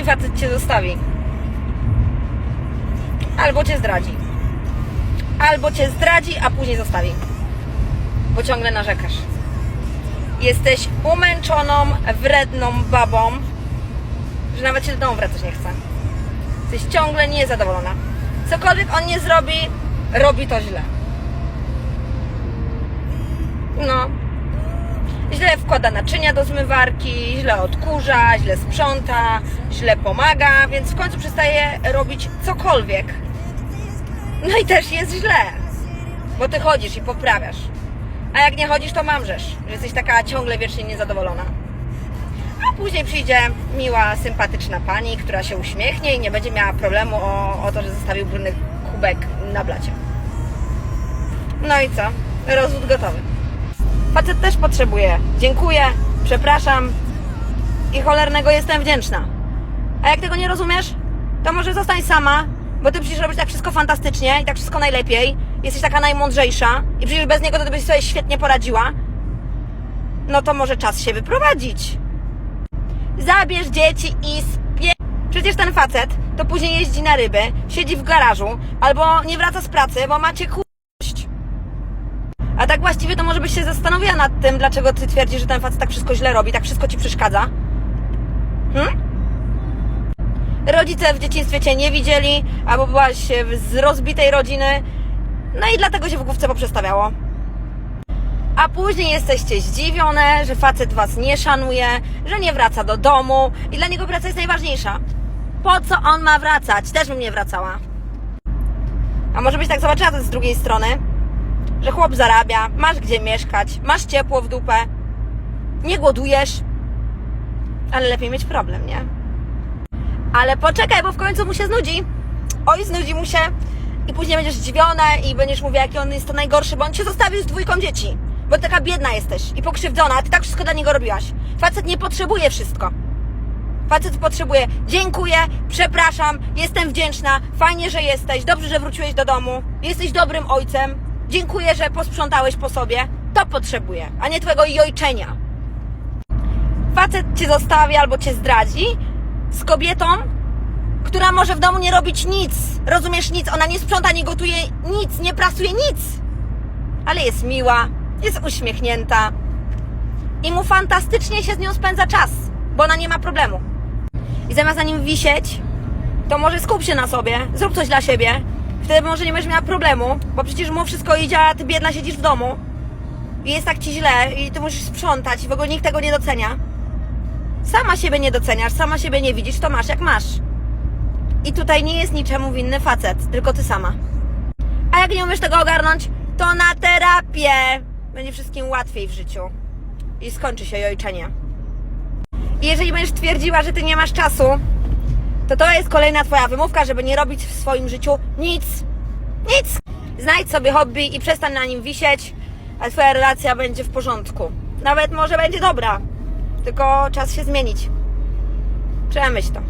twój facet cię zostawi. Albo cię zdradzi. Albo cię zdradzi, a później zostawi. Bo ciągle narzekasz. Jesteś umęczoną, wredną babą, że nawet się do domu wracać nie chce. Jesteś ciągle niezadowolona. Cokolwiek on nie zrobi, robi to źle. No. Źle wkłada naczynia do zmywarki, źle odkurza, źle sprząta, źle pomaga, więc w końcu przestaje robić cokolwiek. No i też jest źle, bo ty chodzisz i poprawiasz. A jak nie chodzisz, to mamrzesz, że jesteś taka ciągle wiecznie niezadowolona. A później przyjdzie miła, sympatyczna pani, która się uśmiechnie i nie będzie miała problemu o, o to, że zostawił brudny kubek na blacie. No i co? Rozwód gotowy. Facet też potrzebuje. Dziękuję, przepraszam i cholernego jestem wdzięczna. A jak tego nie rozumiesz, to może zostań sama, bo ty przecież robisz tak wszystko fantastycznie i tak wszystko najlepiej. Jesteś taka najmądrzejsza i przecież bez niego to byś sobie świetnie poradziła. No to może czas się wyprowadzić. Zabierz dzieci i spie... Przecież ten facet to później jeździ na ryby, siedzi w garażu albo nie wraca z pracy, bo macie kurność. A tak właściwie to może byś się zastanowiła nad tym, dlaczego ty twierdzisz, że ten facet tak wszystko źle robi, tak wszystko ci przeszkadza. Hmm? Rodzice w dzieciństwie cię nie widzieli, albo byłaś z rozbitej rodziny, no i dlatego się w główce poprzestawiało. A później jesteście zdziwione, że facet was nie szanuje, że nie wraca do domu i dla niego praca jest najważniejsza. Po co on ma wracać? Też bym nie wracała. A może byś tak zobaczyła to z drugiej strony? Że chłop zarabia, masz gdzie mieszkać, masz ciepło w dupę, nie głodujesz, ale lepiej mieć problem, nie? Ale poczekaj, bo w końcu mu się znudzi. Oj, znudzi mu się. I później będziesz zdziwiona i będziesz mówiła, jaki on jest to najgorszy, bo on cię zostawił z dwójką dzieci. Bo taka biedna jesteś i pokrzywdzona, a ty tak wszystko dla niego robiłaś. Facet nie potrzebuje wszystko. Facet potrzebuje dziękuję, przepraszam, jestem wdzięczna, fajnie, że jesteś, dobrze, że wróciłeś do domu, jesteś dobrym ojcem, dziękuję, że posprzątałeś po sobie. To potrzebuje, a nie twojego jojczenia. Facet cię zostawi albo cię zdradzi z kobietą, która może w domu nie robić nic. Rozumiesz nic? Ona nie sprząta, nie gotuje nic, nie prasuje nic. Ale jest miła, jest uśmiechnięta i mu fantastycznie się z nią spędza czas, bo ona nie ma problemu. I zamiast na nim wisieć, to może skup się na sobie, zrób coś dla siebie. Wtedy może nie będziesz miała problemu, bo przecież mu wszystko idzie, a ty biedna siedzisz w domu. I jest tak ci źle i ty musisz sprzątać i w ogóle nikt tego nie docenia. Sama siebie nie doceniasz, sama siebie nie widzisz, to masz jak masz. I tutaj nie jest niczemu winny facet, tylko ty sama. A jak nie umiesz tego ogarnąć, to na terapię. Będzie wszystkim łatwiej w życiu. I skończy się jojczenie. I jeżeli będziesz twierdziła, że ty nie masz czasu, to to jest kolejna twoja wymówka, żeby nie robić w swoim życiu nic. Nic. Znajdź sobie hobby i przestań na nim wisieć, a twoja relacja będzie w porządku. Nawet może będzie dobra. Tylko czas się zmienić. Przemyśl to.